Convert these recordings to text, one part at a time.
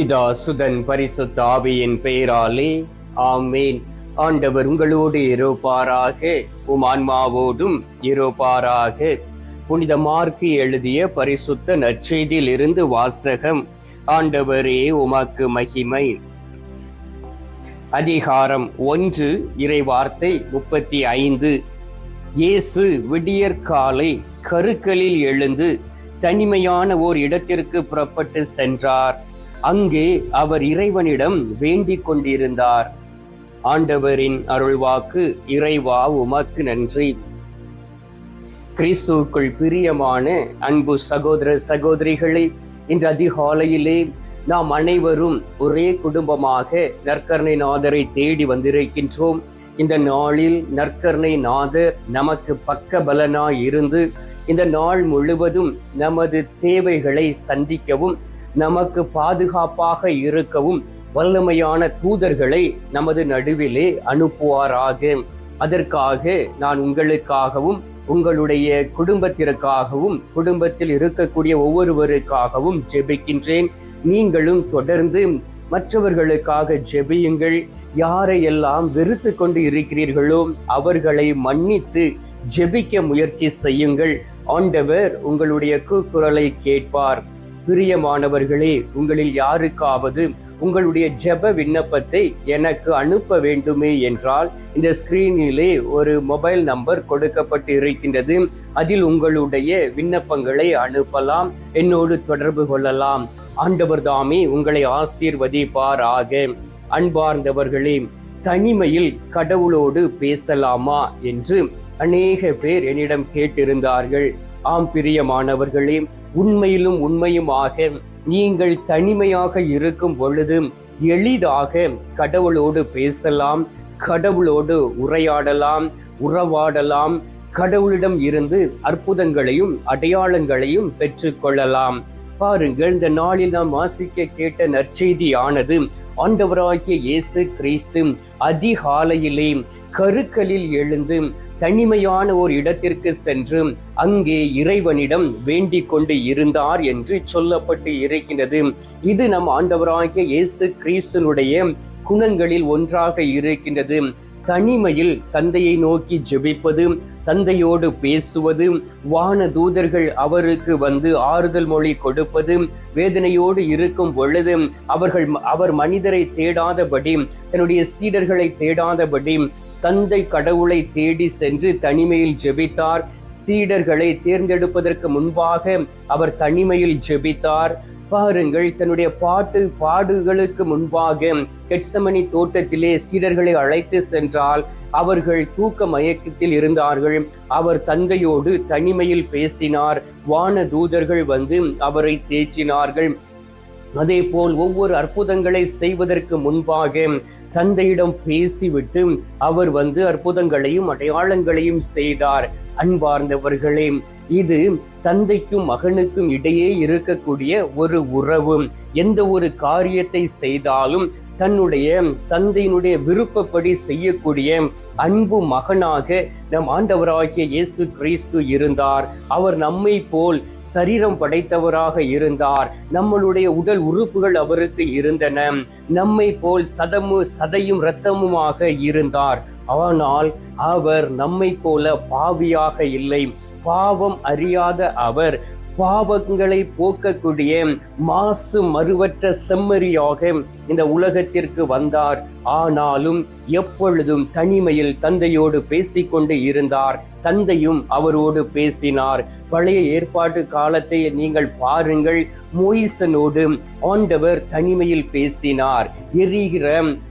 பிதா சுதன் பரிசுத்த ஆவியின் பெயராலே ஆமேன். ஆண்டவர் உங்களோடு இருப்பாராக உம் ஆன்மாவோடும் இருப்பாராக. புனித மார்க்கு எழுதிய பரிசுத்த நற்செய்தியில் இருந்து வாசகம் ஆண்டவரே உமக்கு மகிமை. அதிகாரம் ஒன்று இறைவார்த்தை முப்பத்தி ஐந்து. இயேசு விடியற்காலை கருக்களில் எழுந்து தனிமையான ஓர் இடத்திற்கு புறப்பட்டு சென்றார். அங்கே அவர் இறைவனிடம் வேண்டிக் கொண்டிருந்தார். ஆண்டவரின் அருள்வாக்கு இறைவா உமக்கு நன்றி. கிறிஸ்துவுக்குள் பிரியமான அன்பு சகோதர சகோதரிகளே இன்று அதிகாலையிலே நாம் அனைவரும் ஒரே குடும்பமாக நற்கருணை நாதரை தேடி வந்திருக்கின்றோம். இந்த நாளில் நற்கருணை நாதர் நமக்கு பக்க பலனாய் இருந்து இந்த நாள் முழுவதும் நமது தேவைகளை சந்திக்கவும் நமக்கு பாதுகாப்பாக இருக்கவும் வல்லமையான தூதர்களை நமது நடுவிலே அனுப்புவாராக. அதற்காக நான் உங்களுக்காகவும் உங்களுடைய குடும்பத்திற்காகவும் குடும்பத்தில் இருக்கக்கூடிய ஒவ்வொருவருக்காகவும் ஜெபிக்கின்றேன். நீங்களும் தொடர்ந்து மற்றவர்களுக்காக ஜெபியுங்கள். யாரையெல்லாம் வெறுத்து கொண்டு இருக்கிறீர்களோ அவர்களை மன்னித்து ஜெபிக்க முயற்சி செய்யுங்கள். ஆண்டவர் உங்களுடைய கூக்குரலை கேட்பார். பிரியமானவர்களே உங்களில் யாருக்காவது உங்களுடைய ஜெப விண்ணப்பத்தை எனக்கு அனுப்ப வேண்டுமே என்றால் இந்த ஸ்கிரீனிலே ஒரு மொபைல் நம்பர் கொடுக்கப்பட்டு இருக்கின்றது அதில் உங்களுடைய விண்ணப்பங்களை அனுப்பலாம் என்னோடு தொடர்பு கொள்ளலாம். ஆண்டவர் தாமே உங்களை ஆசீர்வதிப்பாராக. அன்பார்ந்தவர்களே தனிமையில் கடவுளோடு பேசலாமா என்று அநேக பேர் என்னிடம் கேட்டிருந்தார்கள். ஆம் பிரியமானவர்களே உண்மையிலும் உண்மையுமாக நீங்கள் தனிமையாக இருக்கும் பொழுது எளிதாக கடவுளோடு பேசலாம் கடவுளோடு உரையாடலாம் உறவாடலாம் கடவுளிடம் இருந்து அற்புதங்களையும் அடையாளங்களையும் பெற்றுக்கொள்ளலாம். பாருங்கள் இந்த நாளில் நாம் வாசிக்க கேட்ட நற்செய்தியானது ஆண்டவராகிய இயேசு கிறிஸ்து அதிகாலையிலே கருக்களில் எழுந்து தனிமையான ஒரு இடத்திற்கு சென்று அங்கே இறைவனிடம் வேண்டிக் கொண்டு இருந்தார் என்று சொல்லப்பட்டு இருக்கின்றது. இது நம் ஆண்டவராகிய இயேசு கிறிஸ்தனுடைய குணங்களில் ஒன்றாக இருக்கின்றது. தனிமையில் தந்தையை நோக்கி ஜெபிப்பது தந்தையோடு பேசுவது வான தூதர்கள் அவருக்கு வந்து ஆறுதல் மொழி கொடுப்பது வேதனையோடு இருக்கும் பொழுது அவர்கள் அவர் மனிதரை தேடாதபடி தன்னுடைய சீடர்களை தேடாதபடி தந்தை கடவுளை தேடி சென்று தனிமையில் ஜெபித்தார். சீடர்களை தேர்ந்தெடுப்பதற்கு முன்பாக அவர் தனிமையில் ஜெபித்தார். பாருங்கள் தன்னுடைய பாட்டு பாடுகளுக்கு முன்பாக கெட்சமணி தோட்டத்திலே சீடர்களை அழைத்து சென்றால் அவர்கள் தூக்க மயக்கத்தில் இருந்தார்கள். அவர் தந்தையோடு தனிமையில் பேசினார். வான தூதர்கள் வந்து அவரை தேற்றினார்கள். அதே போல் ஒவ்வொரு அற்புதங்களை செய்வதற்கு முன்பாக தந்தையிடம் பேசிவிட்டு அவர் வந்து அற்புதங்களையும் அடையாளங்களையும் செய்தார். அன்பார்ந்தவர்களே இது தந்தைக்கும் மகனுக்கும் இடையே இருக்கக்கூடிய ஒரு உறவு. எந்த ஒரு காரியத்தை செய்தாலும் தன்னுடைய தந்தையினுடைய விருப்பப்படி செய்யக்கூடிய அன்பு மகனாக நம் ஆண்டவராகிய இயேசு கிறிஸ்து இருந்தார். அவர் நம்மை போல் சரீரம் படைத்தவராக இருந்தார். நம்மளுடைய உடல் உறுப்புகள் அவருக்கு இருந்தன. நம்மை போல் சதமு சதையும் இரத்தமுமாக இருந்தார். ஆனால் அவர் நம்மை போல பாவியாக இல்லை. பாவம் அறியாத அவர் பாவங்களை போக்கக்கூடிய மாசு மறுவற்ற செம்மறியாக இந்த உலகத்திற்கு வந்தார். ஆனாலும் எப்பொழுதும் தனிமையில் தந்தையோடு பேசிக்கொண்டு இருந்தார். தந்தையும் அவரோடு பேசினார். பழைய ஏற்பாட்டு காலத்தை நீங்கள் பாருங்கள். மோயிசனோடு ஆண்டவர் தனிமையில் பேசினார். எரிகிற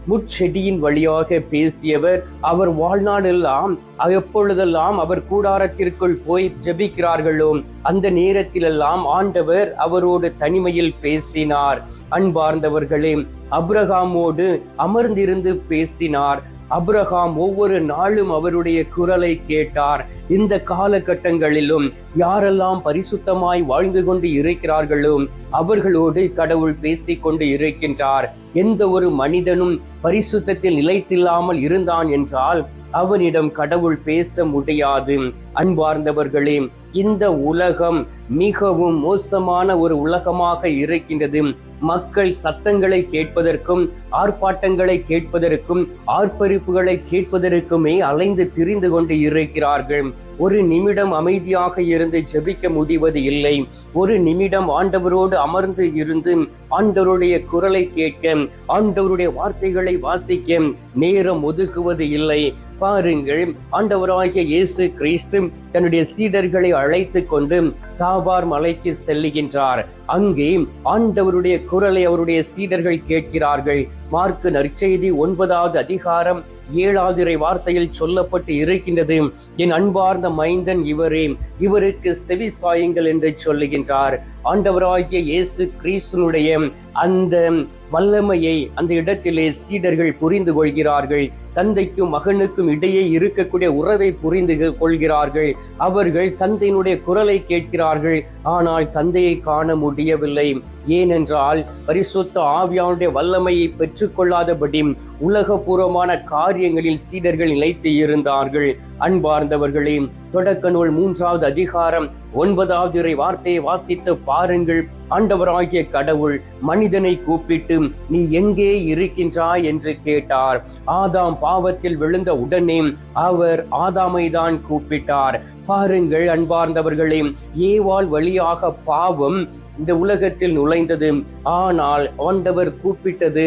முட்செடியின் வழியாக பேசியவர் அவர் வாழ்நாளெல்லாம் எப்பொழுதெல்லாம் அவர் கூடாரத்திற்குள் போய் ஜெபிக்கிறார்களோ அந்த நேரத்திலெல்லாம் ஆண்டவர் அவரோடு தனிமையில் பேசினார். அன்பார்ந்தவர்களே அப்ரஹாமோடு அமர்ந்திருந்து பேசினார். அப்ரஹாம் ஒவ்வொரு நாளும் அவருடைய குரலை கேட்டார். இந்த காலகட்டங்களிலும் யாரெல்லாம் பரிசுத்தமாய் வாழ்ந்து கொண்டு இருக்கிறார்களோ அவர்களோடு கடவுள் பேசிக்கொண்டு இருக்கின்றார். எந்த ஒரு மனிதனும் பரிசுத்தத்தில் நிலைத்தில்லாமல் இருந்தான் என்றால் அவனிடம் கடவுள் பேச முடியாது. அன்பார்ந்தவர்களே இந்த உலகம் மிகவும் மோசமான ஒரு உலகமாக இருக்கின்றது. மக்கள் சத்தங்களை கேட்பதற்கும் ஆர்ப்பாட்டங்களை கேட்பதற்கும் ஆர்ப்பரிப்புகளை கேட்பதற்குமே அலைந்து திரிந்து கொண்டு இருக்கிறார்கள். ஒரு நிமிடம் அமைதியாக இருந்து ஜெபிக்க முடிவது இல்லை. ஒரு நிமிடம் ஆண்டவரோடு அமர்ந்து இருந்து ஆண்டவருடைய குரலை கேட்க ஆண்டவருடைய வார்த்தைகளை வாசிக்க நேரம் ஒதுக்குவது இல்லை. பாருங்கள் ஆண்டவராகிய இயேசு கிறிஸ்து தன்னுடைய சீடர்களை அழைத்து கொண்டு தாபார் மலைக்கு செல்லுகின்றார். அங்கே ஆண்டவருடைய குரலை அவருடைய சீடர்கள் கேட்கிறார்கள். மார்க்கு நற்செய்தி ஒன்பதாவது அதிகாரம் ஏழாதிரை வார்த்தையில் சொல்லப்பட்டு இருக்கின்றது. என் அன்பார்ந்த மைந்தன் இவரே இவருக்கு செவி சாயுங்கள் என்று சொல்லுகின்றார். ஆண்டவராகிய இயேசு கிறிஸ்துனுடைய அந்த வல்லமையை அந்த இடத்திலே சீடர்கள் புரிந்து கொள்கிறார்கள். தந்தைக்கும் மகனுக்கும் இடையே இருக்கக்கூடிய உறவை புரிந்து கொள்கிறார்கள். அவர்கள் தந்தையினுடைய குரலை கேட்கிறார்கள். ஆனால் தந்தையை காண முடியவில்லை. ஏனென்றால் பரிசுத்த ஆவியானுடைய வல்லமையை பெற்றுக்கொள்ளாதபடி உலகபூர்வமான காரியங்களில் சீடர்கள் நிலைத்து இருந்தார்கள். அன்பார்ந்தவர்களே தொடக்க நூல் மூன்றாவது அதிகாரம் ஒன்பதாவது இறை வார்த்தையை வாசித்து பாருங்கள். ஆண்டவராகிய கடவுள் மனிதனை கூப்பிட்டு நீ எங்கே இருக்கின்றாய்? என்று கேட்டார். ஆதாம் பாவத்தில் விழுந்த உடனே அவர் ஆதாமை தான் கூப்பிட்டார். பாருங்கள் அன்பார்ந்தவர்களே ஏவாள் வழியாக பாவம் இந்த உலகத்தில் நுழைந்தது. ஆனால் ஆண்டவர் கூப்பிட்டது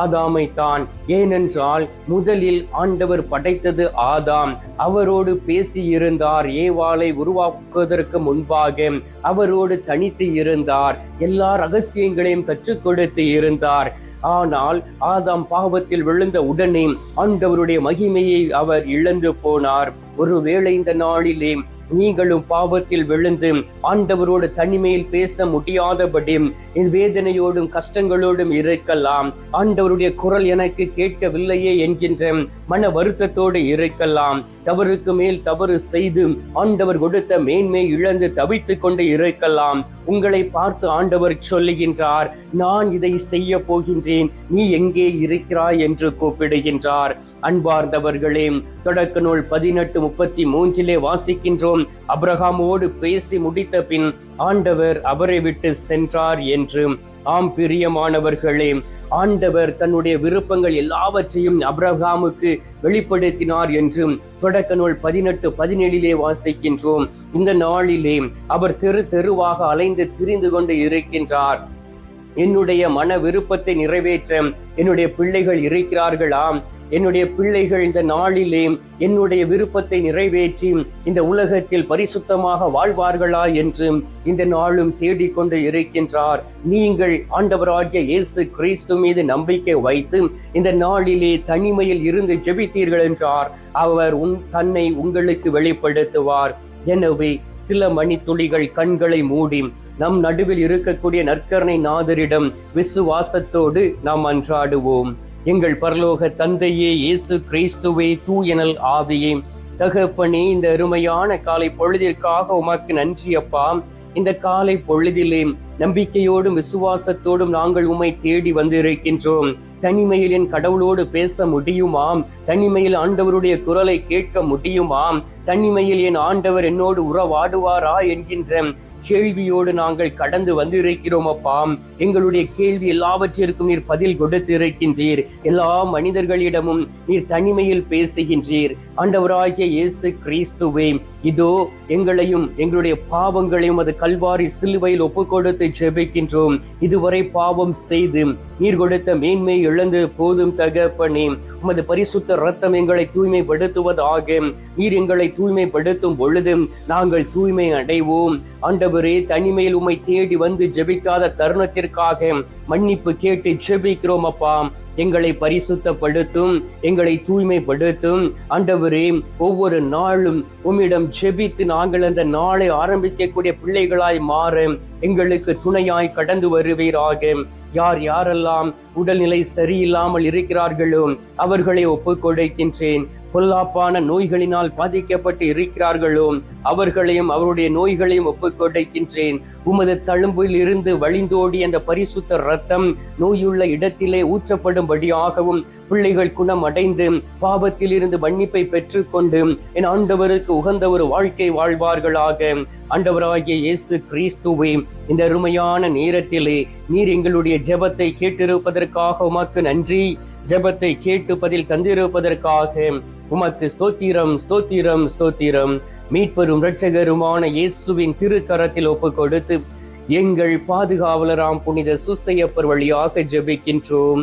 ஆதாமை தான் ஏனென்றால் முதலில் ஆண்டவர் படைத்தது ஆதாம். அவரோடு பேசி இருந்தார் ஏவாளை உருவாக்குவதற்கு முன்பாக அவரோடு தனித்து இருந்தார். எல்லா ரகசியங்களையும் கற்றுக் கொடுத்து இருந்தார். ஆனால் ஆதாம் பாவத்தில் விழுந்த உடனே ஆண்டவருடைய மகிமையை அவர் இழந்து போனார். ஒருவேளை இந்த நாளிலே நீங்களும் பாவத்தில் விழுந்து ஆண்டவரோடு தனிமையில் பேச முடியாதபடி வேதனையோடும் கஷ்டங்களோடும் இருக்கலாம். ஆண்டவருடைய குரல் எனக்கு கேட்கவில்லையே என்கின்ற மன வருத்தத்தோடு இருக்கலாம். தவறுக்கு மேல் தவறு செய்து ஆண்டவர் கொடுத்த மேன்மை இழந்து தவித்துக் கொண்டு இருக்கலாம். உங்களை பார்த்து ஆண்டவர் சொல்லுகின்றார் நான் இதை செய்ய போகின்றேன். நீ எங்கே இருக்கிறாய்? என்று கூப்பிடுகின்றார். அன்பார்ந்தவர்களே தொடக்க நூல் பதினெட்டு முப்பத்தி மூன்றிலே வாசிக்கின்றோம். அப்ரஹாமோடு பேசி முடித்த பின் ஆண்டவர் அவரை விட்டு சென்றார் என்று ஆம் பிரியமானவர்களே ஆண்டவர் தன்னுடைய விருப்பங்கள் எல்லாவற்றையும் அப்ரஹாமுக்கு வெளிப்படுத்தினார் என்றும் தொடக்க நூல் பதினெட்டு பதினேழிலே வாசிக்கின்றோம். இந்த நாளிலே அவர் தெரு தெருவாக அலைந்து திரிந்து கொண்டு இருக்கின்றார். என்னுடைய மன விருப்பத்தை நிறைவேற்ற என்னுடைய பிள்ளைகள் இருக்கிறார்களாம். என்னுடைய பிள்ளைகள் இந்த நாளிலே என்னுடைய விருப்பத்தை நிறைவேற்றி இந்த உலகத்தில் பரிசுத்தமாக வாழ்வார்களா என்று இந்த நாளும் தேடிக்கொண்டு இருக்கின்றார். நீங்கள் ஆண்டவராகிய இயேசு கிறிஸ்து மீது நம்பிக்கை வைத்து இந்த நாளிலே தனிமையில் இருந்து ஜெபித்தீர்கள் என்றார். அவர் உன் தன்னை உங்களுக்கு வெளிப்படுத்துவார். எனவே சில மணித்துளிகள் கண்களை மூடி நம் நடுவில் இருக்கக்கூடிய நற்கரணை நாதரிடம் விசுவாசத்தோடு நாம் அன்றாடுவோம். எங்கள் பரலோக தந்தையே இயேசு கிறிஸ்துவே தூயனல் ஆவியே. தகப்பனே இந்த அருமையான காலை பொழுதிற்காக உமக்கு நன்றி அப்பா. இந்த காலை பொழுதிலே நம்பிக்கையோடும் விசுவாசத்தோடும் நாங்கள் உம்மை தேடி வந்திருக்கின்றோம். தனிமையில் என் கடவுளோடு பேச முடியுமாம்? தனிமையில் ஆண்டவருடைய குரலை கேட்க முடியுமாம்? தனிமையில் என் ஆண்டவர் என்னோடு உறவாடுவாரா என்கின்ற கேள்வியோடு நாங்கள் கடந்து வந்திருக்கிறோம் அப்பா எங்களுடைய கேள்வி எல்லாவற்றிற்கும் நீர் பதில் கொடுத்து இருக்கின்றீர் எல்லா மனிதர்களிடமும் நீர் தனிமையில் பேசுகின்றீர். ஆண்டவராகிய இயேசு கிறிஸ்துவே இதோ எங்களையும் எங்களுடைய பாவங்களையும் அது கல்வாரி சிலுவையில் ஒப்பு கொடுத்து ஜெபிக்கின்றோம். இதுவரை பாவம் செய்து நீர் கொடுத்த மேன்மை இழந்து போதும் தகப்பனே. உமது பரிசுத்த ரத்தம் எங்களை தூய்மைப்படுத்துவதாக. நீர் எங்களை தூய்மைப்படுத்தும் பொழுது நாங்கள் தூய்மை அடைவோம். ஆண்டவர் தனிமையில் உமை தேடி வந்து ஜெபிக்காத தருணத்திற்காக மன்னிப்பு கேட்டு ஜெபிக்கிறோம் அப்பா. எங்களை பரிசுத்தப்படுத்தும் எங்களை தூய்மைப்படுத்தும். ஆண்டவரே ஒவ்வொரு நாளும் உம்மிடம் ஜெபித்து நாங்கள் அந்த நாளை ஆரம்பிக்கக்கூடிய பிள்ளைகளாய் மாற எங்களுக்கு துணையாய் கடந்து வருவீராக. யார் யாரெல்லாம் உடல்நிலை சரியில்லாமல் இருக்கிறார்களோ அவர்களை ஒப்புக் கொடுக்கின்றேன் பொல்லாப்பான நோய்களினால் பாதிக்கப்பட்டு இருக்கிறார்களோ அவர்களையும் அவருடைய நோய்களையும் ஒப்புக்கொடுக்கின்றேன். உமது தழும்பில் இருந்து வழிந்தோடி அந்த பரிசுத்த ரத்தம் நோயுள்ள இடத்திலே ஊற்றப்படும்படியாகவும் பிள்ளைகள் குணம் அடைந்து பாவத்தில் இருந்து மன்னிப்பை பெற்றுக்கொண்டு என் ஆண்டவருக்கு உகந்த ஒரு வாழ்க்கை வாழ்வார்களாக. ஆண்டவராகிய இயேசு கிறிஸ்துவே இந்த அருமையான நேரத்திலே நீர் எங்களுடைய ஜெபத்தை கேட்டிருப்பதற்காக உமக்கு நன்றி. ஜெபத்தை கேட்டு பதில் தந்திருப்பதற்காக உமக்கு ஸ்தோத்திரம் ஸ்தோத்திரம் ஸ்தோத்திரம். மீட்பெரும் இரட்சகருமான இயேசுவின் திருக்கரத்தில் ஒப்பு கொடுத்து எங்கள் பாதுகாவலராம் புனித சுசையப்பர் வழியாக ஜெபிக்கின்றோம்.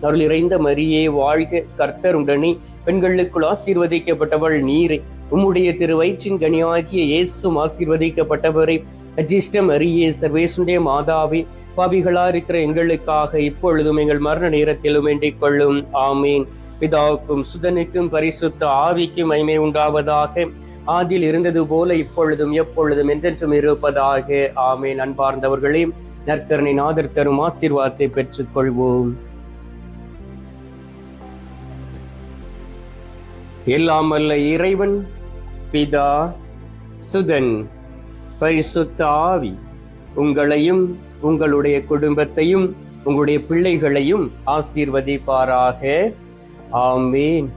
அருள் இறைந்த மரியே வாழ்க கர்த்தர் உடனே பெண்களுக்குள் ஆசீர்வதிக்கப்பட்டவள் நீரே. உம்முடைய திரு வயிற்றின் கனியாகிய இயேசும் ஆசீர்வதிக்கப்பட்டவரே. அஜிஷ்டம் அரியே சர்வேசுடைய மாதாவே. பாவிகளா இருக்கிற எங்களுக்காக இப்பொழுதும் எங்கள் மரண நேரத்திலும் வேண்டிக் கொள்ளும். ஆமீன். பிதாவுக்கும் சுதனுக்கும் பரிசுத்த ஆவிக்கும் மைமை உண்டாவதாக. ஆதில் இருந்தது போல இப்பொழுதும் எப்பொழுதும் என்றென்றும் இருப்பதாக. ஆமேன். அன்பார்ந்தவர்களையும் நற்கரணை நாதர் தரும் ஆசீர்வாதத்தை பெற்றுக்கொள்வோம். எல்லாம் அல்ல இறைவன் பிதா சுதன் பரிசுத்த ஆவி உங்களையும் உங்களுடைய குடும்பத்தையும் உங்களுடைய பிள்ளைகளையும் ஆசீர்வதிப்பாராக. ஆமேன்.